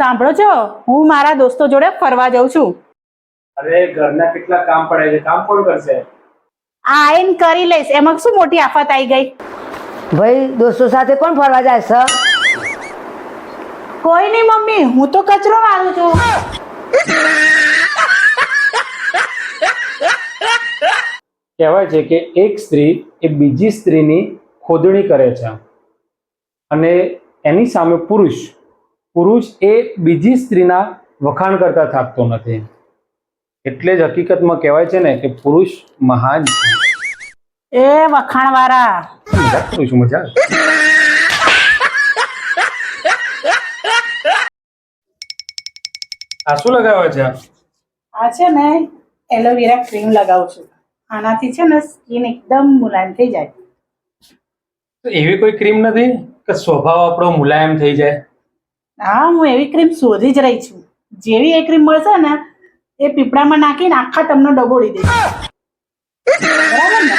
સાંભળો છો? હું મારા દોસ્તો જોડે ફરવા જાઉં છું. અરે ઘરના કેટલા કામ પડે છે? કામ કોણ કરશે? આ આઈન કરી લઈશ. એમાં શું મોટી આફત આવી ગઈ? ભાઈ દોસ્તો સાથે કોણ ફરવા જાય છે? કોઈ નહીં મમ્મી. હું તો કચરો વાળું છું. કહેવાય છે કે એક સ્ત્રી એ બીજી સ્ત્રીની ખોદણી કરે છે. અને એની સામે પુરુષ પુરુષ એ બીજી સ્ત્રીના વખાણ કરતા થાકતો નથી. એટલે જ હકીકતમાં કહેવાય છે ને કે પુરુષ મહાન એ વખાણ વાળા મજાક કરું છું મજાક? આ શું લગાવે છે? આ છે ને એલોવેરા ક્રીમ લગાવું છું. આનાથી છે ને સ્કિન એકદમ મુલાયમ થઈ જાય. તો એવી કોઈ ક્રીમ નથી કે સ્વભાવ આપણો મુલાયમ થઈ જાય? હા, હું એવી ક્રીમ શોધી જ રહી છું. જેવી એ ક્રીમ મળશે ને, એ પીપળામાં નાખીને આખા તમને ડબોડી દઈશ. બરાબર ને?